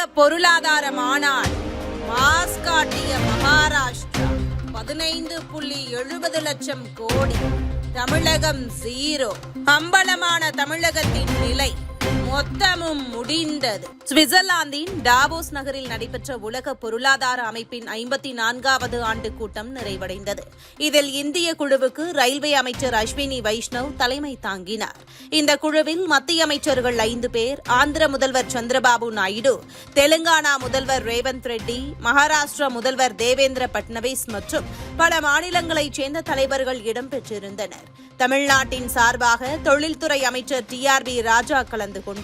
உலக பொருளாதார மாநாடு மாஸ் காட்டிய மகாராஷ்டிரா பதினைந்து புள்ளி எழுபது லட்சம் கோடி. தமிழகம் ஜீரோ அம்பலமான தமிழகத்தின் நிலை மொத்தமும் முடிந்தது. சுவிட்சர்லாந்தின் டாவோஸ் நகரில் நடைபெற்ற உலக பொருளாதார அமைப்பின் ஐம்பத்தி நான்காவது ஆண்டு கூட்டம் நிறைவடைந்தது. இதில் இந்திய குழுவுக்கு ரயில்வே அமைச்சர் அஸ்வினி வைஷ்ணவ் தலைமை தாங்கினார். இந்த குழுவில் மத்திய அமைச்சர்கள் ஐந்து பேர் ஆந்திர முதல்வர் சந்திரபாபு நாயுடு தெலுங்கானா முதல்வர் ரேவந்த் ரெட்டி மகாராஷ்டிரா முதல்வர் தேவேந்திர பட்னவிஸ் மற்றும் பல மாநிலங்களைச் சேர்ந்த தலைவர்கள் இடம்பெற்றிருந்தனர். தமிழ்நாட்டின் சார்பாக தொழில்துறை அமைச்சர் டி ஆர் பி ராஜா கலந்து கொண்டார்.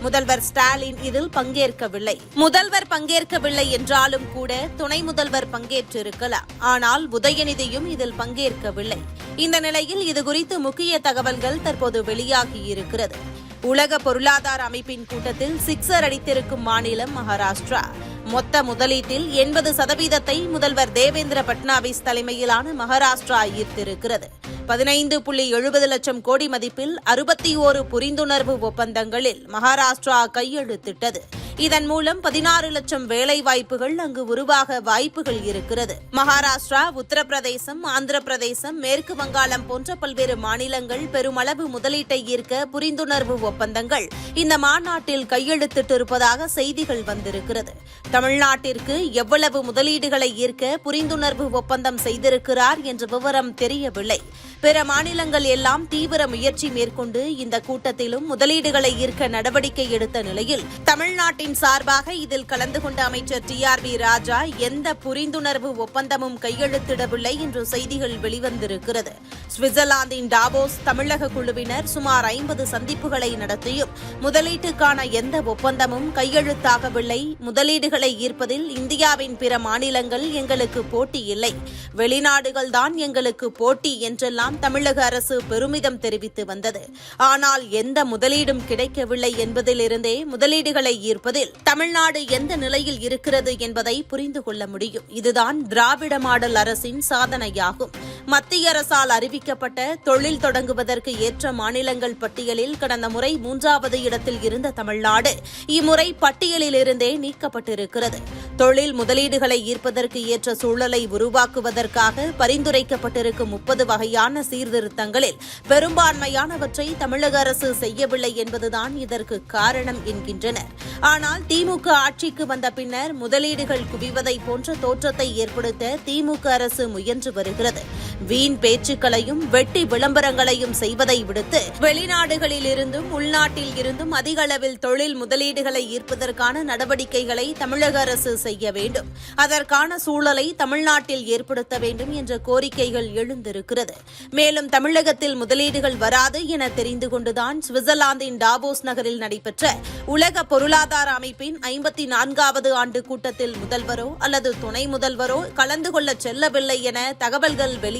முதல்வர் ஸ்டாலின் இதில் பங்கேற்கவில்லை. முதல்வர் பங்கேற்கவில்லை என்றாலும் கூட துணை முதல்வர் பங்கேற்றிருக்கலாம். ஆனால் உதயநிதியும் இதில் பங்கேற்கவில்லை. இந்த நிலையில் இதுகுறித்து முக்கிய தகவல்கள் தற்போது வெளியாகியிருக்கிறது உலக பொருளாதார அமைப்பின் கூட்டத்தில் சிக்ஸர் அடித்திருக்கும் மாநிலம் மகாராஷ்டிரா. மொத்த முதலீட்டில் எண்பது சதவீதத்தை முதல்வர் தேவேந்திர பட்னாவிஸ் தலைமையிலான மகாராஷ்டிரா ஈர்த்திருக்கிறது. பதினைந்து புள்ளி எழுபது லட்சம் கோடி மதிப்பில் அறுபத்தி ஓரு புரிந்துணர்வு ஒப்பந்தங்களில் மகாராஷ்டிரா கையெழுத்திட்டது. இதன் மூலம் பதினாறு லட்சம் வேலை வாய்ப்புகள் அங்கு உருவாக வாய்ப்புகள் இருக்கிறது. மகாராஷ்டிரா உத்தரப்பிரதேசம் ஆந்திர பிரதேசம் மேற்கு வங்காளம் போன்ற பல்வேறு மாநிலங்கள் பெருமளவு முதலீட்டை ஈர்க்க புரிந்துணர்வு ஒப்பந்தங்கள் இந்த மாநாட்டில் கையெழுத்திட்டிருப்பதாக செய்திகள் வந்திருக்கிறது. தமிழ்நாட்டிற்கு எவ்வளவு முதலீடுகளை ஈர்க்க புரிந்துணர்வு ஒப்பந்தம் செய்திருக்கிறார் என்ற விவரம் தெரியவில்லை. பிற மாநிலங்கள் எல்லாம் தீவிர முயற்சி மேற்கொண்டு இந்த கூட்டத்திலும் முதலீடுகளை ஈர்க்க நடவடிக்கை எடுத்த நிலையில் தமிழ்நாட்டின் சார்பாக இதில் கலந்து கொண்ட அமைச்சர் டி ஆர் பி ராஜா எந்த புரிந்துணர்வு ஒப்பந்தமும் கையெழுத்திடவில்லை என்று செய்திகள் வெளிவந்திருக்கிறது. சுவிட்சர்லாந்தின் டாவோஸ் தமிழக குழுவினர் சுமார் ஐம்பது சந்திப்புகளை நடத்தியும் முதலீட்டுக்கான எந்த ஒப்பந்தமும் கையெழுத்தாகவில்லை. முதலீடுகளை ஈர்ப்பதில் இந்தியாவின் பிற மாநிலங்கள் எங்களுக்கு போட்டி இல்லை. வெளிநாடுகள் தான் எங்களுக்கு போட்டி என்றெல்லாம் தமிழக அரசு பெருமிதம் தெரிவித்து வந்தது. ஆனால் எந்த முதலீடும் கிடைக்கவில்லை என்பதிலிருந்தே முதலீடுகளை ஈர்ப்பதில் தமிழ்நாடு எந்த நிலையில் இருக்கிறது என்பதை புரிந்து கொள்ள முடியும். இதுதான் திராவிட மாடல் அரசின் சாதனையாகும். மத்திய அரசால் அறிவிக்கப்பட்ட தொழில் தொடங்குவதற்கு ஏற்ற மாநிலங்கள் பட்டியலில் கடந்த முறை மூன்றாவது இடத்தில் இருந்த தமிழ்நாடு. இம்முறை பட்டியலிலிருந்தே நீக்கப்பட்டிருக்கிறது. தொழில் முதலீடுகளை ஈர்ப்பதற்கு ஏற்ற சூழலை உருவாக்குவதற்காக பரிந்துரைக்கப்பட்டிருக்கும் முப்பது வகையான சீர்திருத்தங்களில் பெரும்பான்மையானவற்றை தமிழக அரசு செய்யவில்லை என்பதுதான் இதற்கு காரணம் என்கின்றனர். ஆனால் திமுக ஆட்சிக்கு வந்த பின்னர் முதலீடுகள் குவிவதை போன்ற தோற்றத்தை ஏற்படுத்த திமுக அரசு முயன்று வருகிறது. வீண் பேச்சுக்களையும் வெட்டி விளம்பரங்களையும் செய்வதை விடுத்து வெளிநாடுகளில் இருந்தும் உள்நாட்டில் இருந்தும் அதிக அளவில் தொழில் முதலீடுகளை ஈர்ப்பதற்கான நடவடிக்கைகளை தமிழக அரசு செய்ய வேண்டும். அதற்கான சூழலை தமிழ்நாட்டில் ஏற்படுத்த வேண்டும் என்ற கோரிக்கைகள் எழுந்திருக்கிறது. மேலும் தமிழகத்தில் முதலீடுகள் வராது என தெரிந்து கொண்டுதான் சுவிட்சர்லாந்தின் டாவோஸ் நகரில் நடைபெற்ற உலக பொருளாதார அமைப்பின் ஐம்பத்தி நான்காவது ஆண்டு கூட்டத்தில் முதல்வரோ அல்லது துணை முதல்வரோ கலந்து கொள்ள செல்லவில்லை என தகவல்கள்